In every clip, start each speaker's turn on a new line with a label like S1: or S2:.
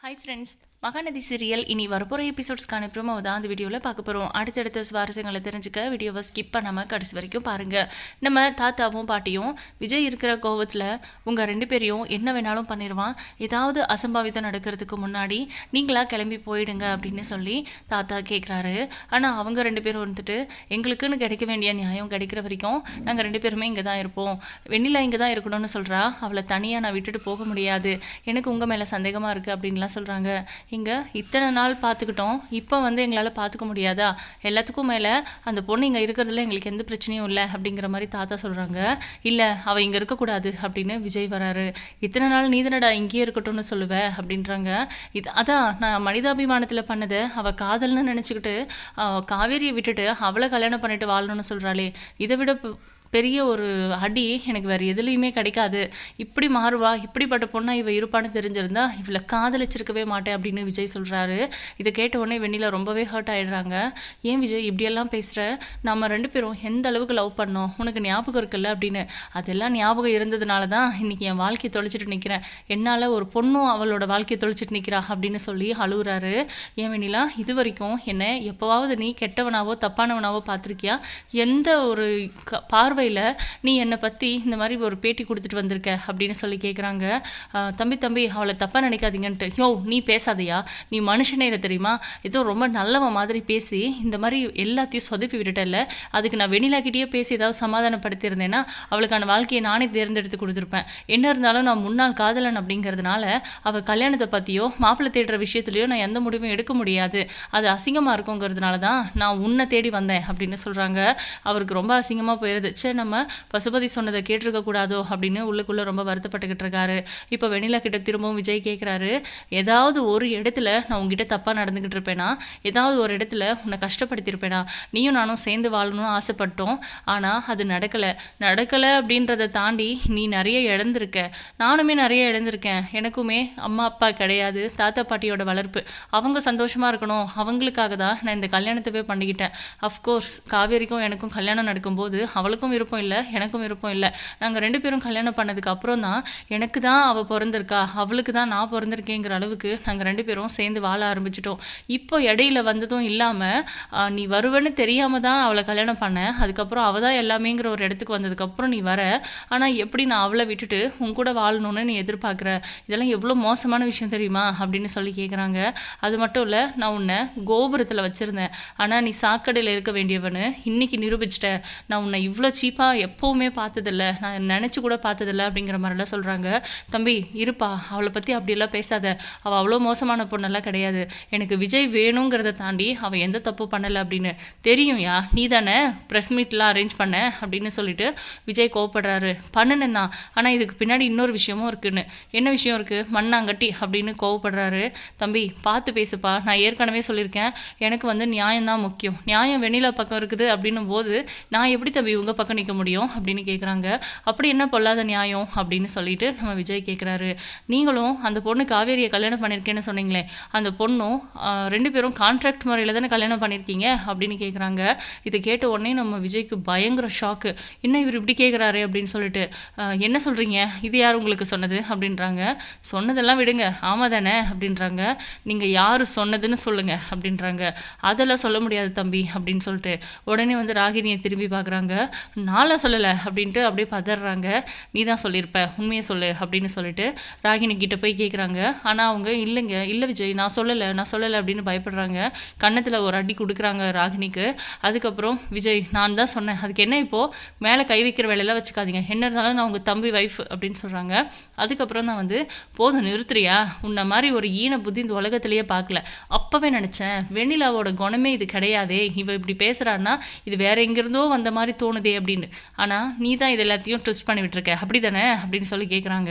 S1: Hi friends Mahanadi serial இனி வரப்போகிற எபிசோட்ஸ்க்கான promo தான் அந்த வீடியோவில் பார்க்க போகிறோம் அடுத்தடுத்த சுவாரஸ்யங்களை தெரிஞ்சுக்க வீடியோவை ஸ்கிப் பண்ணாமல் கடைசி வரைக்கும் பாருங்கள் நம்ம தாத்தாவும் பாட்டியும் விஜய் இருக்கிற கோவத்தில் உங்கள் ரெண்டு பேரையும் என்ன வேணாலும் பண்ணிடுவான் ஏதாவது அசம்பாவிதம் நடக்கிறதுக்கு முன்னாடி நீங்களாக கிளம்பி போயிடுங்க அப்படின்னு சொல்லி தாத்தா கேட்குறாரு ஆனால் அவங்க ரெண்டு பேரும் வந்துட்டு எங்களுக்குன்னு கிடைக்க வேண்டிய நியாயம் கிடைக்கிற வரைக்கும் நாங்கள் ரெண்டு பேருமே இங்கே தான் இருப்போம். வெண்ணிலா இங்கே தான் இருக்கணும்னு சொல்கிறா அவளை தனியாக நான் விட்டுட்டு போக முடியாது. எனக்கு உங்கள் மேலே சந்தேகமாக இருக்குது அப்படின்லாம் சொல்கிறாங்க இங்கே இத்தனை நாள் பார்த்துக்கிட்டோம். இப்போ வந்து எங்களால் பார்த்துக்க முடியாதா? எல்லாத்துக்கும் மேலே அந்த பொண்ணு இங்கே இருக்கிறதுல எங்களுக்கு எந்த பிரச்சனையும் இல்லை அப்படிங்கிற மாதிரி தாத்தா சொல்கிறாங்க இல்லை அவள் இங்கே இருக்கக்கூடாது அப்படின்னு விஜய் வராரு. இத்தனை நாள் நீதனடா இங்கேயே இருக்கட்டும்னு சொல்லுவ அப்படின்றாங்க. இது அதான் நான் மனிதாபிமானத்தில் பண்ணதை. அவள் காதல்னு நினச்சிக்கிட்டு காவேரியை விட்டுட்டு அவளை கல்யாணம் பண்ணிட்டு வாழணும்னு சொல்கிறாளே இதை விட பெரிய ஒரு அடி எனக்கு வேறு எதுலேயுமே கிடைக்காது. இப்படி மாறுவா இப்படிப்பட்ட பொண்ணாக இவ இருப்பான்னு தெரிஞ்சிருந்தா இவளை காதலிச்சிருக்கவே மாட்டேன் அப்படின்னு விஜய் சொல்கிறாரு இதை கேட்ட உடனே வெண்ணிலா ரொம்பவே ஹர்ட் ஆகிடுறாங்க ஏன் விஜய் இப்படியெல்லாம் பேசுகிற நம்ம ரெண்டு பேரும் எந்த அளவுக்கு லவ் பண்ணோம்? உனக்கு ஞாபகம் இருக்குல்ல அப்படின்னு. அதெல்லாம் ஞாபகம் இருந்ததுனால தான் இன்னைக்கு என் வாழ்க்கையை தொலைச்சிட்டு நிற்கிறேன் என்னால் ஒரு பொண்ணும் அவளோட வாழ்க்கையை தொலைச்சிட்டு நிற்கிறா அப்படின்னு சொல்லி அழுகுறாரு. ஏன் வெண்ணிலா? இது வரைக்கும் என்னை எப்போவாவது நீ கெட்டவனாவோ தப்பானவனாவோ பார்த்துருக்கியா? எந்த ஒரு க பார்வையில் நீ என்னை பற்றி இந்த மாதிரி ஒரு பேட்டி கொடுத்துட்டு வந்திருக்க அப்படின்னு சொல்லி கேட்குறாங்க தம்பி தம்பி அவளை தப்பாக நினைக்காதீங்கன்ட்டு. யோ நீ பேசாதையா? நீ மனுஷனே இல்லை தெரியுமா? ஏதோ ரொம்ப நல்லவன் மாதிரி பேசி இந்த மாதிரி எல்லாத்தையும் சொதப்பி விட்டுட்டல அதுக்கு நான் வெண்ணிலாக்கிட்டேயே பேசி ஏதாவது சமாதானப்படுத்தியிருந்தேன்னா அவளுக்கான வாழ்க்கையை நானே தேர்ந்தெடுத்து கொடுத்துருப்பேன். என்ன இருந்தாலும் நான் முன்னாள் காதலன் அப்படிங்கிறதுனால அவள் கல்யாணத்தை பற்றியோ மாப்பிள்ளை தேடுற விஷயத்துலையோ நான் எந்த முடிவும் எடுக்க முடியாது. அது அசிங்கமாக இருக்குங்கிறதுனால தான் நான் உன்னை தேடி வந்தேன் அப்படின்னு சொல்கிறாங்க அவருக்கு ரொம்ப அசிங்கமாக போயிடுது சே நம்ம பசுபதி சொன்னதை கேட்டிருக்க கூடாதோ அப்படின்னு உள்ளுக்குள்ளே ரொம்ப வருத்தப்பட்டுக்கிட்டு இருக்காரு. இப்போ வெண்ணிலா கிட்ட திரும்பவும் விஜய் கேட்குறாரு ஏதாவது ஒரு இடத்துல நான் உங்ககிட்ட தப்பாக நடந்துக்கிட்டு இருப்பேனா? ஏதாவது ஒரு இடத்துல உன்னை கஷ்டப்படுத்தியிருப்பேனா? நீயும் நானும் சேர்ந்து வாழணும்னு ஆசைப்பட்டோம். ஆனால் அது நடக்கலை. நடக்கலை அப்படின்றத தாண்டி நீ நிறைய இழந்திருக்க. நானுமே நிறைய இழந்திருக்கேன். எனக்குமே அம்மா அப்பா கிடையாது. தாத்தா பாட்டியோட வளர்ப்பு. அவங்க சந்தோஷமாக இருக்கணும். அவங்களுக்காக தான் நான் இந்த கல்யாணத்தவே பண்ணிக்கிட்டேன். அஃப்கோர்ஸ் காவேரிக்கும் எனக்கும் கல்யாணம் நடக்கும்போது அவளுக்கும் விருப்பம் இல்லை எனக்கும் விருப்பம் இல்லை. நாங்கள் ரெண்டு பேரும் கல்யாணம் பண்ணதுக்கு அப்புறம் தான் எனக்கு தான் அவள் பிறந்திருக்கா அவளுக்கு தான் நான் பிறந்திருக்கேங்கிற அளவுக்கு நாங்கள் ரெண்டு பேரும் சேர்ந்து வாழ ஆரம்பிச்சிட்டோம். இப்போ இடையில வந்ததும் இல்லாமல் நீ வருவேன்னு தெரியாமல் தான் அவளை கல்யாணம் பண்ணேன் அதுக்கப்புறம் அவள் தான் எல்லாமேங்கிற ஒரு இடத்துக்கு வந்ததுக்கப்புறம் நீ வர. ஆனால் எப்படி நான் அவளை விட்டுட்டு உன் கூட வாழணும்னு நீ எதிர்பார்க்குற? இதெல்லாம் எவ்வளோ மோசமான விஷயம் தெரியுமா? அப்படின்னு சொல்லி கேட்குறாங்க அது மட்டும் இல்லை நான் உன்னை கோபுரத்தில் வச்சுருந்தேன். ஆனால் நீ சாக்கடையில் இருக்க வேண்டியவனு இன்னைக்கு நிரூபிச்சிட்ட. நான் உன்னை இவ்வளோ சீப்பாக எப்போவுமே பார்த்ததில்ல. நான் நினச்சி கூட பார்த்ததில்ல அப்படிங்கிற மாதிரிலாம் சொல்கிறாங்க தம்பி இருப்பா. அவளை பற்றி அப்படியெல்லாம் பேசாத. அவள் அவ்வளோ மோசமான பொண்ணெல்லாம் கிடையாது. எனக்கு விஜய் வேணுங்கிறத தாண்டி அவள் எந்த தப்பு பண்ணலை அப்படின்னு. தெரியும்யா நீ தானே ப்ரெஸ் மீட்லாம் அரேஞ்ச் பண்ண அப்படின்னு சொல்லிட்டு விஜய் கோவப்படுறாரு. பண்ணுனேன் தான் ஆனால் இதுக்கு பின்னாடி இன்னொரு விஷயமும் இருக்குன்னு. என்ன விஷயம் இருக்குது மண்ணாங்கட்டி அப்படின்னு கோவப்படுறாரு. தம்பி பார்த்து பேசுப்பா. நான் ஏற்கனவே சொல்லியிருக்கேன். எனக்கு வந்து நியாயம் தான் முக்கியம். நியாயம் வெண்ணிலா பக்கம் இருக்குது அப்படின்னும் போது நான் எப்படி தம்பி உங்கள் பக்கம் நிற்க முடியும் அப்படின்னு கேட்குறாங்க அப்படி என்ன பொல்லாத நியாயம்? அப்படின்னு சொல்லிட்டு நம்ம விஜய் கேட்குறாரு நீங்களும் அந்த பொண்ணு காவேரியை கல்யாணம் பண்ணியிருக்கேன்னு சொன்னீங்களே அந்த பொண்ணும் ரெண்டு பேரும் கான்ட்ராக்ட் முறையில் தானே கல்யாணம் பண்ணியிருக்கீங்க அப்படின்னு கேட்குறாங்க இதை கேட்ட உடனே நம்ம விஜய்க்கு பயங்கர ஷாக்கு என்ன இவர் இப்படி கேட்குறாரு அப்படின்னு சொல்லிட்டு என்ன சொல்கிறீங்க இது யார் உங்களுக்கு சொன்னது? அப்படின்றாங்க. சொன்னதெல்லாம் விடுங்க. ஆமாம் தானே? அப்படின்றாங்க. நீங்கள் யார் சொன்னதுன்னு சொல்லுங்கள் அப்படின்றாங்க. அதெல்லாம் சொல்ல முடியாது தம்பி அப்படின்னு சொல்லிட்டு உடனே வந்து ராகினியை திரும்பி பார்க்குறாங்க நான்லாம் சொல்லலை அப்படின்ட்டு அப்படியே பதறாங்க. நீ தான் சொல்லியிருப்ப உண்மையை சொல்லு அப்படின்னு சொல்லிட்டு ராகினி கிட்ட போய் கேட்குறாங்க ஆனால் அவங்க இல்லைங்க இல்லை விஜய் நான் சொல்லலை நான் சொல்லலை அப்படின்னு பயப்படுறாங்க. கன்னத்தில் ஒரு அடி கொடுக்குறாங்க ராகினிக்கு. அதுக்கப்புறம் விஜய் நான் தான் சொன்னேன். அதுக்கு என்ன இப்போது மேலே கை வைக்கிற வேலையெல்லாம் வச்சுக்காதீங்க. என்ன இருந்தாலும் நான் உங்கள் தம்பி ஒய்ஃப் அப்படின்னு சொல்கிறாங்க அதுக்கப்புறம் தான் வந்து போதும் நிறுத்துறியா? உன்னை மாதிரி ஒரு ஈன புத்தி இந்த உலகத்திலேயே பார்க்கல. அப்போவே நினச்சேன் வெண்ணிலாவோட குணமே இது கிடையாதே. இவ இப்படி பேசுகிறான்னா இது வேற எங்கேருந்தோ வந்த மாதிரி தோணுதே அப்படின்னு ஆனால் நீ தான் இது எல்லாத்தையும் ட்விஸ்ட் பண்ணி விட்டுருக்க. அப்படி தானே அப்படின்னு சொல்லி கேட்குறாங்க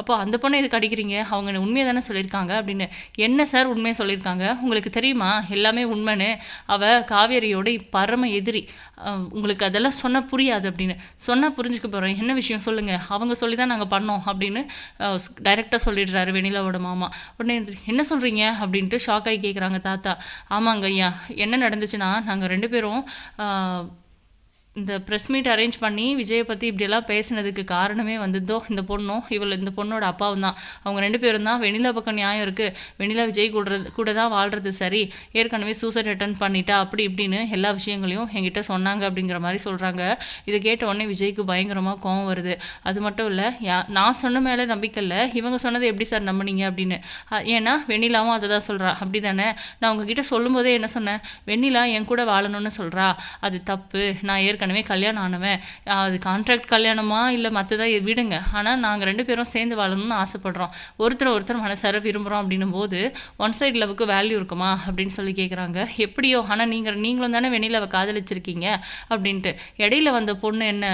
S1: அப்போ அந்த பொண்ணை இதுக்கு அடிக்கிறீங்க? அவங்க உண்மையை தானே சொல்லியிருக்காங்க அப்படின்னு. என்ன சார் உண்மையை சொல்லியிருக்காங்க? உங்களுக்கு தெரியுமா? எல்லாமே உண்மைன்னு. அவ காவேரியோட பரம எதிரி. உங்களுக்கு அதெல்லாம் சொன்ன புரியாது அப்படின்னு. சொன்னால் புரிஞ்சுக்க போகிறோம் என்ன விஷயம் சொல்லுங்கள் அவங்க சொல்லி தான் நாங்கள் பண்ணோம் அப்படின்னு டைரெக்டாக சொல்லிடுறாரு வெண்ணிலாவோட மாமா. உடனே என்ன சொல்கிறீங்க அப்படின்ட்டு ஷாக் ஆகி கேட்குறாங்க தாத்தா. ஆமாங்க ஐயா என்ன நடந்துச்சுன்னா நாங்கள் ரெண்டு பேரும் இந்த ப்ரெஸ் மீட் அரேஞ்ச் பண்ணி விஜயை பற்றி இப்படியெல்லாம் பேசினதுக்கு காரணமே வந்ததோ இந்த பொண்ணும் இவள் இந்த பொண்ணோட அப்பாவும் தான். அவங்க ரெண்டு பேரும் தான். வெண்ணிலா பக்கம் நியாயம் இருக்குது வெண்ணிலா விஜய் கூட கூட தான் வாழ்கிறது சரி. ஏற்கனவே சூசைட் அட்டன் பண்ணிட்டா அப்படி இப்படின்னு எல்லா விஷயங்களையும் என்கிட்ட சொன்னாங்க அப்படிங்கிற மாதிரி சொல்கிறாங்க இதை கேட்ட உடனே விஜய்க்கு பயங்கரமாக கோவம் வருது. அது மட்டும் இல்லை யா நான் சொன்ன மேலே நம்பிக்கை இல்லை. இவங்க சொன்னதை எப்படி சார் நம்பினீங்க அப்படின்னு. ஏன்னா வெண்ணிலாவும் அதை தான் சொல்கிறா அப்படி தானே நான் உங்ககிட்ட சொல்லும்போதே என்ன சொன்னேன்? வெண்ணிலா என் கூட வாழணும்னு சொல்கிறா அது தப்பு. நான் ஏற்கனவே கல்யாணம் ஆனவன். அது கான்ட்ராக்ட் கல்யாணமா இல்லை மற்றதா விடுங்க. ஆனால் நாங்கள் ரெண்டு பேரும் சேர்ந்து வாழணும்னு ஆசைப்படுறோம். ஒருத்தர் ஒருத்தர் மனசார விரும்புகிறோம் அப்படின்னும் போது ஒன் சைட் லவுக்கு வேல்யூ இருக்குமா? அப்படின்னு சொல்லி கேட்குறாங்க எப்படியோ? ஆனால் நீங்கள் நீங்களும் தானே வெண்ணிலாவை காதலிச்சிருக்கீங்க? அப்படின்ட்டு. இடையில வந்த பொண்ணு என்ன?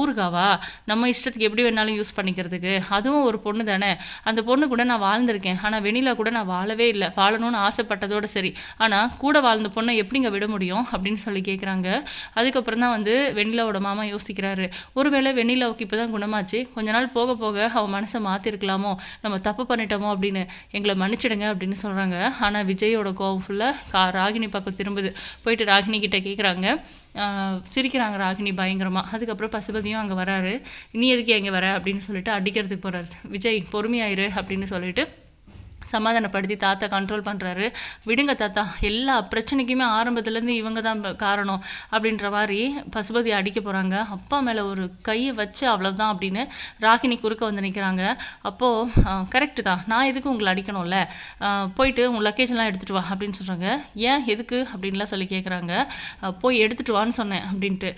S1: ஊருகாவா நம்ம இஷ்டத்துக்கு எப்படி வேணாலும் யூஸ் பண்ணிக்கிறதுக்கு. அதுவும் ஒரு பொண்ணு தானே. அந்த பொண்ணு கூட நான் வாழ்ந்திருக்கேன். ஆனால் வெண்ணிலா கூட நான் வாழவே இல்லை. வாழணும்னு ஆசைப்பட்டதோடு சரி. ஆனால் கூட வாழ்ந்த பொண்ணை எப்படிங்க விட முடியும்? அப்படின்னு சொல்லி கேட்குறாங்க அதுக்கப்புறம் தான் வந்து வெண்ணிலாவோட மாமா யோசிக்கிறாரு. ஒருவேளை வெண்ணிலாவுக்கு இப்போ தான் குணமாச்சு. கொஞ்ச நாள் போக போக அவன் மனசை மாற்றிருக்கலாமோ நம்ம தப்பு பண்ணிட்டோமோ அப்படின்னு எங்களை மன்னிச்சிடுங்க அப்படின்னு சொல்கிறாங்க ஆனால் விஜயோட கோவம் ஃபுல்லாக கா ராகினி பக்கம் திரும்புது. போயிட்டு ராகினி கிட்டே கேட்குறாங்க சிரிக்கிறாங்க ராகினி பயங்கரமாக அதுக்கப்புறம் பசுபதியும் அங்கே வராரு. நீ எதுக்கு எங்கே வர அப்படின்னு சொல்லிட்டு அடிக்கிறதுக்கு போகிறாரு விஜய் பொறுமையாயிரு அப்படின்னு சொல்லிட்டு சமாதானப்படுத்தி தாத்தா கண்ட்ரோல் பண்ணுறாரு விடுங்க தாத்தா எல்லா பிரச்சனைக்குமே ஆரம்பத்துலேருந்து இவங்க தான் காரணம் அப்படின்ற மாதிரி பசுபதி அடிக்க போகிறாங்க அப்பா மேலே ஒரு கையை வச்சு அவ்வளோதான் அப்படின்னு ராகினி குறுக்க வந்து நிற்கிறாங்க அப்போது கரெக்டு தான். நான் எதுக்கு உங்களை அடிக்கணும்ல? போயிட்டு உங்கள் லக்கேஜ்லாம் எடுத்துகிட்டு வா அப்படின்னு சொல்கிறாங்க ஏன் எதுக்கு அப்படின்லாம் சொல்லி கேட்குறாங்க போய் எடுத்துகிட்டு வான்னு சொன்னேன் அப்படின்ட்டு.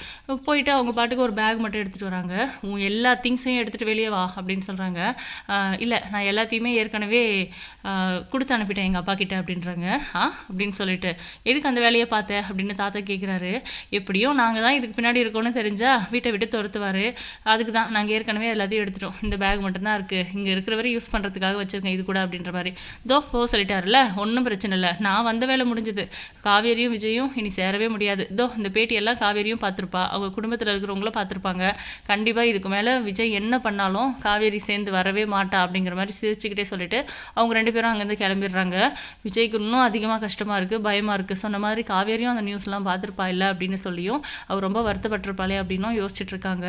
S1: போயிட்டு அவங்க பாட்டுக்கு ஒரு பேக் மட்டும் எடுத்துகிட்டு வராங்க. உன் எல்லா திங்ஸையும் எடுத்துகிட்டு வெளியே வா அப்படின்னு சொல்கிறாங்க இல்லை நான் எல்லாத்தையுமே ஏற்கனவே கொடுத்து அனுப்பிட்டேன் எங்கள் அப்பா கிட்ட அப்படின்றாங்க. ஆ? அப்படின்னு சொல்லிட்டு எதுக்கு அந்த வேலையை பார்த்தேன் அப்படின்னு தாத்தா கேட்குறாரு எப்படியும் நாங்கள் தான் இதுக்கு பின்னாடி இருக்கோன்னு தெரிஞ்சா வீட்டை விட்டு துரத்துவார். அதுக்கு தான் நாங்கள் ஏற்கனவே எல்லாத்தையும் எடுத்துட்டோம். இந்த பேக் மட்டும்தான் இருக்குது இங்கே இருக்கிறவரை யூஸ் பண்ணுறதுக்காக வச்சுருக்கேன் இது கூட அப்படின்ற மாதிரி. தோ போ சொல்லிட்டாருல்ல. ஒன்றும் பிரச்சனை இல்லை. நான் வந்த வேலை முடிஞ்சது. காவேரியும் விஜயும் இனி சேரவே முடியாது. தோ இந்த பேட்டியெல்லாம் காவேரியும் பார்த்துருப்பா. அவங்க குடும்பத்தில் இருக்கிறவங்களும் பார்த்துருப்பாங்க. கண்டிப்பாக இதுக்கு மேலே விஜய் என்ன பண்ணாலும் காவேரி சேர்ந்து வரவே மாட்டா அப்படிங்கிற மாதிரி சிரிச்சுக்கிட்டே சொல்லிட்டு அவங்க ரெண்டு பேரும் அங்கேருந்து கிளம்பிடுறாங்க. விஜய்க்கு இன்னும் அதிகமாக கஷ்டமாக இருக்குது பயமாக இருக்குது சொன்ன மாதிரி காவேரியும் அந்த நியூஸ்லாம் பார்த்துருப்பா இல்லை அப்படின்னு சொல்லியும் அவர் ரொம்ப வருத்தப்பட்டிருப்பாளே அப்படின்னும் யோசிச்சுட்டு இருக்காங்க.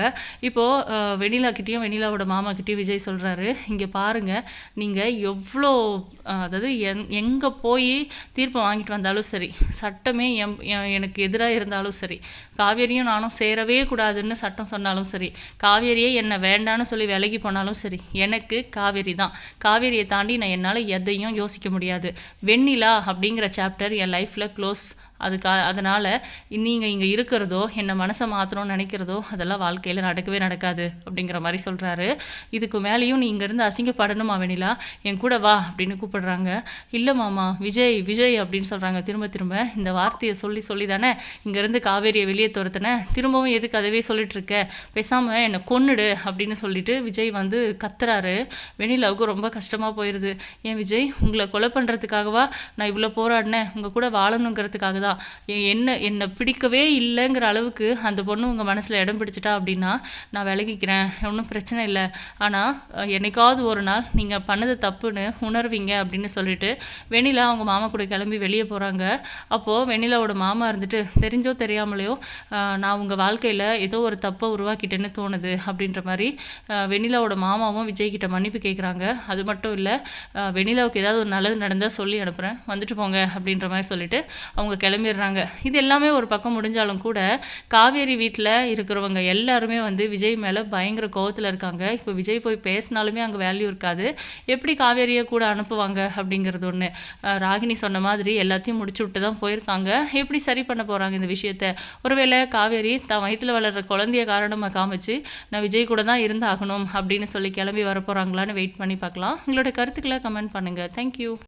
S1: இப்போது வெனிலாக்கிட்டேயும் வெனிலாவோட வெண்ணிலாவோட மாமா கிட்டேயும் விஜய் சொல்கிறாரு இங்கே பாருங்கள் நீங்கள் எவ்வளோ அதாவது எங் எங்கே போய் தீர்ப்பை வாங்கிட்டு வந்தாலும் சரி சட்டமே எம் எனக்கு எதிராக இருந்தாலும் சரி காவேரியும் நானும் சேரவே கூடாதுன்னு சட்டம் சொன்னாலும் சரி காவேரியே என்னை வேண்டான்னு சொல்லி விலகி போனாலும் சரி எனக்கு காவேரி தான். காவேரியை தாண்டி நான் என்னால் எதையும் யோசிக்க முடியாது. வெண்ணிலா அப்படிங்கிற சாப்டர் என் லைஃப்பில் க்ளோஸ் அதுக்கா அதனால் நீங்கள் இங்கே இருக்கிறதோ என்னை மனசை மாற்றணும்னு நினைக்கிறதோ அதெல்லாம் வாழ்க்கையில் நடக்கவே நடக்காது அப்படிங்கிற மாதிரி சொல்கிறாரு இதுக்கு மேலேயும் நீ இங்கேருந்து அசிங்கப்படணுமா வெனிலா என் கூட வா அப்படின்னு கூப்பிடுறாங்க. இல்லை மாமா விஜய் விஜய் அப்படின்னு சொல்கிறாங்க திரும்ப திரும்ப இந்த வார்த்தையை சொல்லி சொல்லி தானே இங்கேருந்து காவேரியை வெளியே துரத்துனேன் திரும்பவும் எதுக்கு அதவே சொல்லிட்டுருக்க? பேசாமல் என்னை கொன்னுடு அப்படின்னு சொல்லிட்டு விஜய் வந்து கத்துறாரு. வெனிலாவுக்கு ரொம்ப கஷ்டமாக போயிடுது ஏன் விஜய் உங்களை கொலை பண்ணுறதுக்காகவா நான் இவ்வளோ போராடினேன்? உங்கள் கூட வாழணுங்கிறதுக்காக தான் தான் என்ன என்னை பிடிக்கவே இல்லைங்கிற அளவுக்கு அந்த பொண்ணு உங்கள் மனசில் இடம் பிடிச்சிட்டா அப்படின்னா நான் விலகிக்கிறேன். ஒன்றும் பிரச்சனை இல்லை. ஆனால் என்னைக்காவது ஒரு நாள் நீங்கள் பண்ணது தப்புன்னு உணர்வீங்க அப்படின்னு சொல்லிட்டு வெண்ணிலா அவங்க மாமா கூட கிளம்பி வெளியே போகிறாங்க அப்போது வெண்ணிலாவோட மாமா இருந்துட்டு தெரிஞ்சோ தெரியாமலையோ நான் உங்கள் வாழ்க்கையில் ஏதோ ஒரு தப்பை உருவாக்கிட்டேன்னு தோணுது அப்படின்ற மாதிரி வெண்ணிலாவோட மாமாவும் விஜய்கிட்ட மன்னிப்பு கேட்குறாங்க அது மட்டும் இல்லை வெண்ணிலாவுக்கு ஏதாவது ஒரு நல்லது நடந்தால் சொல்லி அனுப்புகிறேன் வந்துட்டு போங்க அப்படின்ற மாதிரி சொல்லிட்டு அவங்க கிளம்பி கிளம்பிடுறாங்க. இது எல்லாமே ஒரு பக்கம் முடிஞ்சாலும் கூட காவேரி வீட்டில் இருக்கிறவங்க எல்லாருமே வந்து விஜய் மேலே பயங்கர கோவத்தில் இருக்காங்க. இப்போ விஜய் போய் பேசினாலுமே அங்கே வேல்யூ இருக்காது. எப்படி காவேரியை கூட அனுப்புவாங்க அப்படிங்கிறது ஒன்று ராகினி சொன்ன மாதிரி எல்லாத்தையும் முடிச்சு விட்டு தான் போயிருக்காங்க. எப்படி சரி பண்ண போகிறாங்க இந்த விஷயத்த? ஒருவேளை காவேரி தான் வயிற்றில் வளர்கிற குழந்தைய காரணமாக காமிச்சு நான் விஜய் கூட தான் இருந்தாகணும் அப்படின்னு சொல்லி கிளம்பி வர போகிறாங்களான்னு வெயிட் பண்ணி பார்க்கலாம். உங்களோட கருத்துக்களை கமெண்ட் பண்ணுங்கள் தேங்க்யூ